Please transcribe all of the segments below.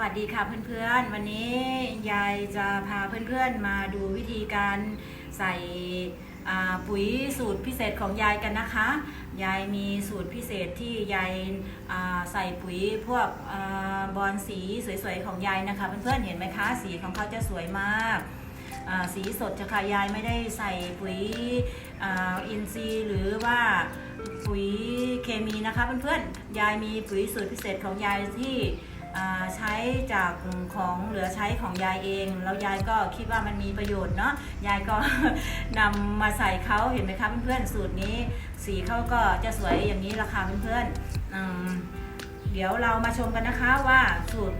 วัสดีค่ะเพื่อนๆ วันนี้ยายจะพาเพื่อนๆมาดูวิธีการใส่ปุ๋ยสูตรพิเศษของยายกันนะคะ ยายมีสูตรพิเศษที่ยายใส่ปุ๋ยพวกอบอลสีสวยๆของยายนะคะ เพื่อนๆเห็นไหมคะ สีของเขาจะสวยมากสีสดจะค่ะยายไม่ได้ใส่ปุ๋ยอินทรีย์หรือว่าปุ๋ยเคมีนะคะเพื่อนๆยายมีปุ๋ยสูตรพิเศษของยายที่ ใช้จากของเหลือใช้ของยายเอง แล้วยายก็คิดว่ามันมีประโยชน์เนาะยายก็นำมาใส่เขาเห็นไหมคะเพื่อนๆสูตรนี้ สีเขาก็จะสวยอย่างนี้ราคาเพื่อนๆเดี๋ยวเรามาชมกันนะคะว่าสูตร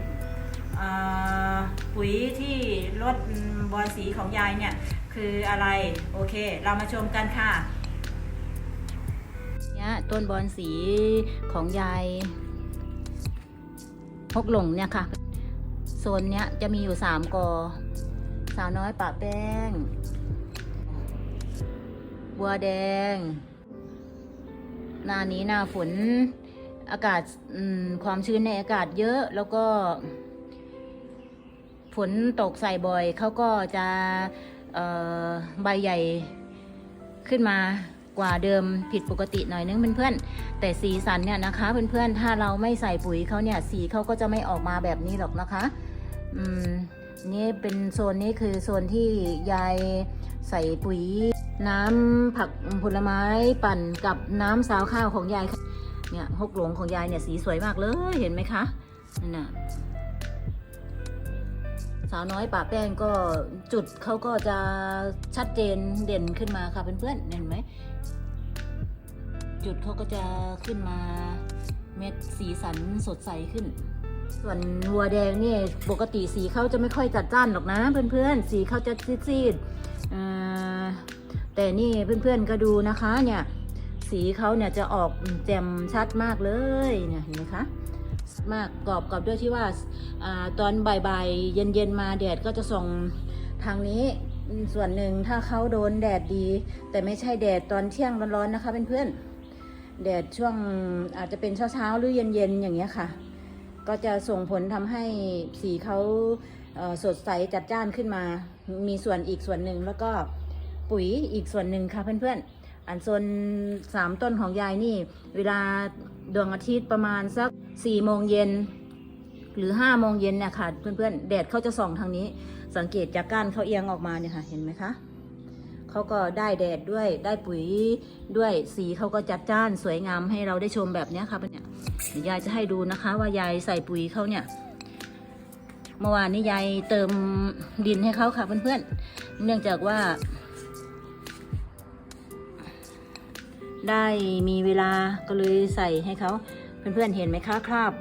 ปุ๋ยที่ลดบอลสีของยายเนี่ยคืออะไรโอเค เรามาชมกันค่ะเนี่ยต้นบอลสีของยาย พกหลงเนี่ยค่ะโซนเนี้ยจะมีอยู่สามกอ สาวน้อยปะแป้ง บัวแดง หน้านี้หน้าฝนอากาศความชื้นในอากาศเยอะแล้วก็ ฝนตกใส่บ่อยเขาก็จะใบใหญ่ขึ้นมา กว่าเดิมผิดปกติหน่อยนึงเพื่อนๆแต่สีสันเนี่ยนะคะเพื่อนๆถ้าเราไม่ใส่ปุ๋ยเขาเนี่ยสีเขาก็จะไม่ออกมาแบบนี้หรอกนะคะอืมนี่เป็นโซนนี้คือโซนที่ยายใส่ปุ๋ยน้ำผักผลไม้ปั่นกับน้ำสาวข้าวของยายค่ะเนี่ยหกหลงของยายเนี่ยสีสวยมากเลยเห็นไหมคะนั่นน่ะาวน้อยป่าแป้งก็จุดเขาก็จะชัดเจนเด่นขึ้นมาค่ะเพื่อนๆเห็นไหม จุดเขาก็จะขึ้นมาเม็ดสีสันสดใสขึ้น ส่วนวัวแดงนี่ปกติสีเขาจะไม่ค่อยจัดจ้านหรอกนะเพื่อนๆ สีเขาจะซีดๆแต่นี่เพื่อนๆก็ดูนะคะเนี่ยสีเขาเนี่ยจะออกแจ่มชัดมากเลยเนี่ยเห็นไหมคะ มากกรอบกับด้วยที่ว่าอตอนบ่ายๆเย็นๆมาแดดก็จะส่องทางนี้ส่วนหนึ่งถ้าเขาโดนแดดดี แต่ไม่ใช่แดดตอนเที่ยงร้อนๆนะคะเพื่อนๆแดดช่วงอาจจะเป็นเช้าๆหรือเย็นๆอย่างเงี้ยค่ะ ก็จะส่งผลทำให้สีเขาสดใสจัดจ้านขึ้นมา มีส่วนอีกส่วนหนึ่งแล้วก็ปุ๋ยอีกส่วนหนึ่งค่ะเพื่อนๆอันโซนสามต้นของยายนี่ เวลาดวงอาทิตย์ประมาณสัก สี่โมงเย็นหรือห้าโมงเย็นเนี่ยค่ะ เพื่อนๆแดดเขาจะส่องทางนี้ สังเกตจากก้านเขาเอียงออกมาเนี่ยค่ะ เห็นไหมคะเขาก็ได้แดดด้วยได้ปุ๋ยด้วยสีเขาก็จัดจ้านสวยงามให้เราได้ชมแบบนี้ค่ะเนี่ยยายจะให้ดูนะคะ ว่ายายใส่ปุ๋ยเขาเนี่ยเมื่อวานนี้ยายเติมดินให้เขาค่ะ เพื่อนๆ เนื่องจากว่า ได้มีเวลาก็เลยใส่ให้เขา เพื่อนๆเห็นไหมคะคราบ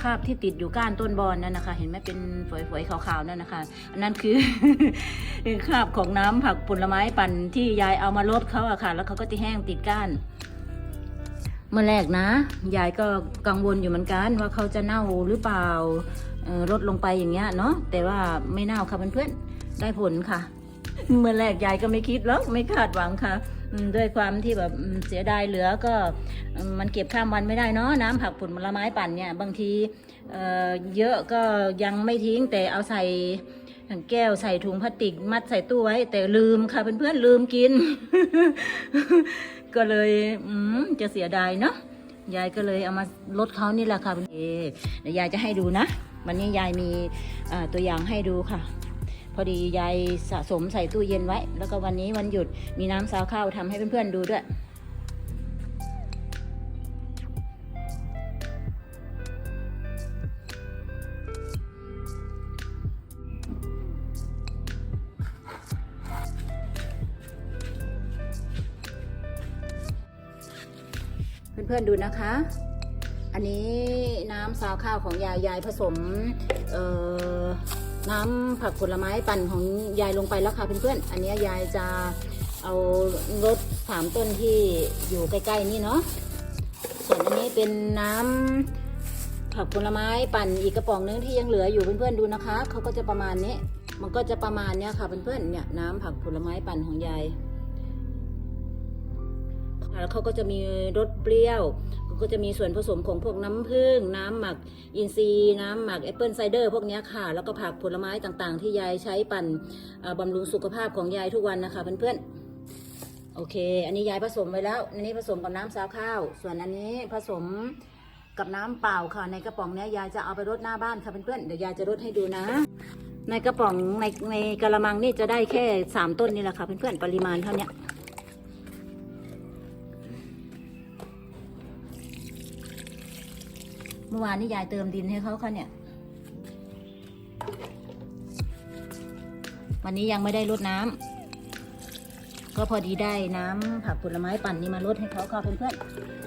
คราบที่ติดอยู่ก้านต้นบอนนั่นนะคะ เห็นไหมเป็นฝอยๆขาวๆนั่นนะคะ อันนั้นคือคราบของน้ำผักผลไม้ปั่นที่ยายเอามาลดเขาอะค่ะ แล้วเขาก็จะแห้งติดก้านเมื่อแรกนะ ยายก็กังวลอยู่เหมือนกันว่าเขาจะเน่าหรือเปล่าลดลงไปอย่างเงี้ยเนาะแต่ว่าไม่เน่าค่ะเพื่อนๆได้ผลค่ะ เมื่อแรกยายก็ไม่คิดหรอกไม่คาดหวังค่ะด้วยความที่แบบเสียดายเหลือก็มันเก็บข้ามวันไม่ได้เนาะน้ำผักผลไม้ปั่นเนี่ยบางทีเเยอะก็ยังไม่ทิ้งแต่เอาใส่แก้วใส่ถุงพลาสติกมัดใส่ตู้ไว้ แต่ลืมค่ะเพื่อนๆลืมกิน ก็เลยจะเสียดายเนาะยายก็เลยเอามาลดเขานี่แหละค่ะเอเดี๋ยวยายจะให้ดูนะ วันนี้ยายมีตัวอย่างให้ดูค่ะ พอดียายสะสมใส่ตู้เย็นไว้ แล้วก็วันนี้วันหยุดมีน้ำซาวข้าวทำให้เพื่อนๆดูด้วยเพื่อนๆดูนะคะ อันนี้น้ำซาวข้าวของยายยายผสม เอ่อ น้ำผักผลไม้ปั่นของยายลงไปแล้วค่ะเพื่อนๆ อันนี้ยายจะเอารถสามต้นที่อยู่ใกล้ๆนี่เนาะ ส่วนอันนี้เป็นน้ำผักผลไม้ปั่นอีกกระป๋องนึงที่ยังเหลืออยู่เพื่อนๆดูนะคะเขาก็จะประมาณนี้ มันก็จะประมาณเนี้ยค่ะเพื่อนๆเนี่ยน้ำผักผลไม้ปั่นของยายแล้วเขาก็จะมีรสเปรี้ยว ก็จะมีส่วนผสมของพวกน้ำผึ้งน้ำหมักอินทรีย์น้ำหมักแอปเปิลไซเดอร์พวกนี้ค่ะ แล้วก็ผักผลไม้ต่างๆ ที่ยายใช้ปั่นบำรุงสุขภาพของยายทุกวันนะคะเพื่อนๆโอเค อันนี้ยายผสมไว้แล้วอันนี้ผสมกับน้ำซาวข้าว ส่วนอันนี้ผสมกับน้ำเปล่าค่ะ ในกระป๋องนี้ยายจะเอาไปรดหน้าบ้านค่ะเพื่อนๆเดี๋ยวยายจะรดให้ดูนะ ในกระป๋องในในกระมังนี่จะได้แค่สามต้นนี่แหละค่ะเพื่อนๆปริมาณเท่านี้ มื่อวานนี่ยายเติมดินให้เขาเขาเนี่ย วันนี้ยังไม่ได้รดน้ำก็พอดีได้น้ำผักผลไม้ปั่นนี่มารดให้เขาค่ะเพื่อนๆ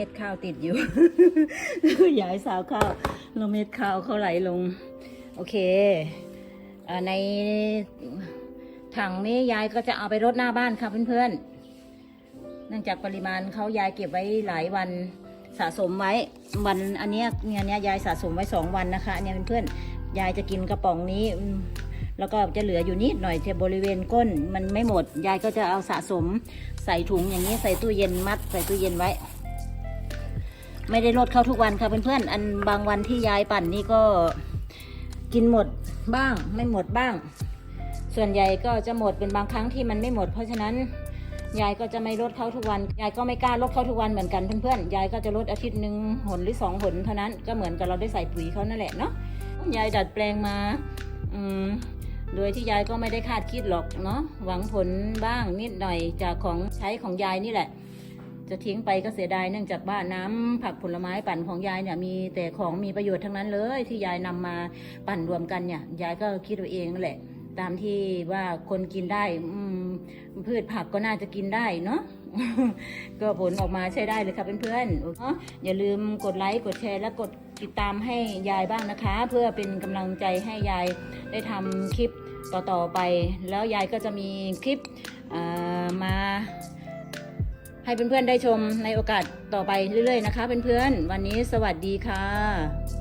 มีเม็ดข้าวติดอยู่ยายสาวข้าวแล้วเม็ดข้าวเขาไหลลง โอเคอในถังนี้ยายก็จะเอาไปรดหน้าบ้านค่ะเพื่อนๆ เนื่องจากปริมาณเขายายเก็บไว้หลายวันสะสมไว้วันอันเนี้ยเนี่ยเนี้ยยายสะสมไว้สองวันนะคะเนี้ยเพื่อนๆยายจะกินกระป๋องนี้ แล้วก็จะเหลืออยู่นิดหน่อยที่บริเวณก้นมันไม่หมด ยายก็จะเอาสะสมใส่ถุงอย่างนี้ใส่ตู้เย็นมัดใส่ตู้เย็นไว้ ไม่ได้ลดเข้าทุกวันค่ะเพื่อนๆ อันบางวันที่ยายปั่นนี่ก็กินหมดบ้างไม่หมดบ้าง ส่วนใหญ่ก็จะหมดเป็นบางครั้งที่มันไม่หมด เพราะฉะนั้นยายก็จะไม่ลดเขาทุกวัน ยายก็ไม่กล้าลดเขาทุกวันเหมือนกันเพื่อนๆ ยายก็จะลดอาทิตย์หนึ่งหนหรือสองหนเท่านั้น ก็เหมือนกับเราได้ใส่ปุ๋ยเขานั่นแหละเนาะ ยายดัดแปลงมา อืม โดยที่ยายก็ไม่ได้คาดคิดหรอกเนาะ หวังผลบ้างนิดหน่อยจากของใช้ของยายนี่แหละ จะทิ้งไปก็เสียดายเนื่องจากว่าน้ำผักผลไม้ปั่นของยายเนี่ยมีแต่ของมีประโยชน์ทั้งนั้นเลยที่ยายนำมาปั่นรวมกันเนี่ยยายก็คิดเอาเองนั่นแหละ ตามที่ว่าคนกินได้อืพืชผักก็น่าจะกินได้เนาะก็ผลออกมาใช้ได้เลยค่ะเพื่อนๆเนาะอย่าลืมกดไลค์กดแชร์และกดติดตามให้ยายบ้างนะคะ เพื่อเป็นกำลังใจให้ยายได้ทำคลิปต่อๆไป แล้วยายก็จะมีคลิปมา ให้เพื่อนๆได้ชมในโอกาสต่อไปเรื่อยๆนะคะเพื่อนๆวันนี้สวัสดีค่ะ